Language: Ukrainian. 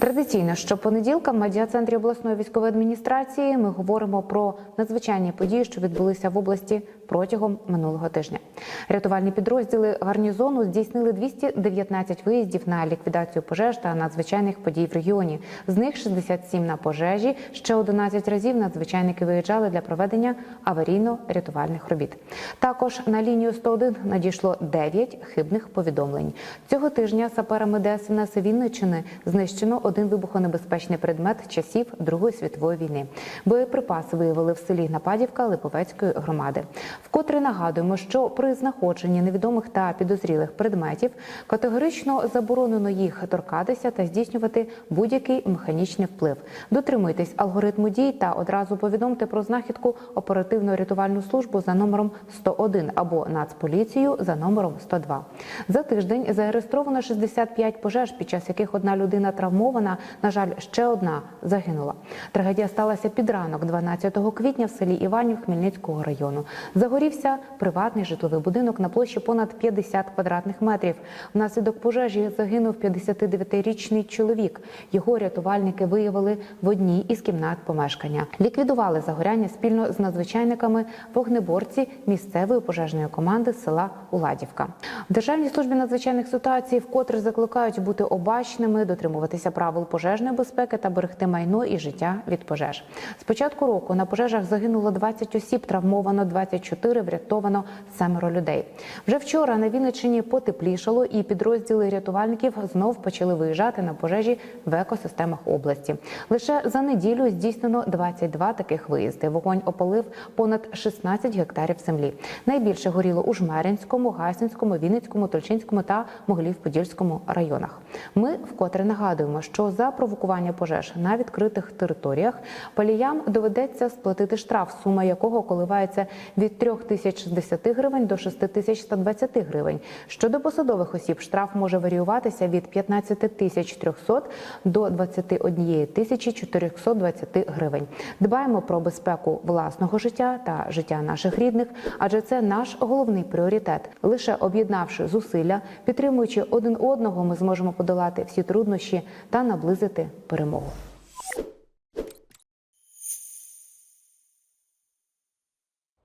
Традиційно щопонеділка в медіа-центрі обласної військової адміністрації ми говоримо про надзвичайні події, що відбулися в області протягом минулого тижня. Рятувальні підрозділи гарнізону здійснили 219 виїздів на ліквідацію пожеж та надзвичайних подій в регіоні. З них 67 на пожежі. Ще 11 разів надзвичайники виїжджали для проведення аварійно-рятувальних робіт. Також на лінію 101 надійшло 9 хибних повідомлень. Цього тижня саперами ДСНС Вінниччини знищено один вибухонебезпечний предмет часів Другої світової війни. Боєприпаси виявили в селі Нападівка Липовецької громади. Вкотре нагадуємо, що при знаходженні невідомих та підозрілих предметів категорично заборонено їх торкатися та здійснювати будь-який механічний вплив. Дотримуйтесь алгоритму дій та одразу повідомте про знахідку оперативно-рятувальну службу за номером 101 або Нацполіцію за номером 102. За тиждень зареєстровано 65 пожеж, під час яких одна людина травмована. На жаль, ще одна загинула. Трагедія сталася під ранок, 12 квітня, в селі Іванів Хмельницького району. Загорівся приватний житловий будинок на площі понад 50 квадратних метрів. Внаслідок пожежі загинув 59-річний чоловік. Його рятувальники виявили в одній із кімнат помешкання. Ліквідували загоряння спільно з надзвичайниками вогнеборці місцевої пожежної команди села Уладівка. В Державній службі надзвичайних ситуацій вкотре закликають бути обачними, дотримуватися правил пожежної безпеки та берегти майно і життя від пожеж. З початку року на пожежах загинуло 20 осіб, травмовано 24, врятовано семеро людей. Вже вчора на Вінниччині потеплішало, і підрозділи рятувальників знов почали виїжджати на пожежі в екосистемах області. Лише за неділю здійснено 22 таких виїзди. Вогонь опалив понад 16 гектарів землі. Найбільше горіло у Жмеринському, Гасінському, Вінницькому, Тульчинському та Могилів-Подільському районах. Ми вкотре нагадуємо, що за провокування пожеж на відкритих територіях паліям доведеться сплатити штраф, сума якого коливається від 3060 гривень до 6120 гривень. Щодо посадових осіб, штраф може варіюватися від 15 тисяч 300 до 21 тисячі 420 гривень. Дбаємо про безпеку власного життя та життя наших рідних, адже це наш головний пріоритет. Лише об'єднавши зусилля, підтримуючи один одного, ми зможемо подолати всі труднощі наблизити перемогу.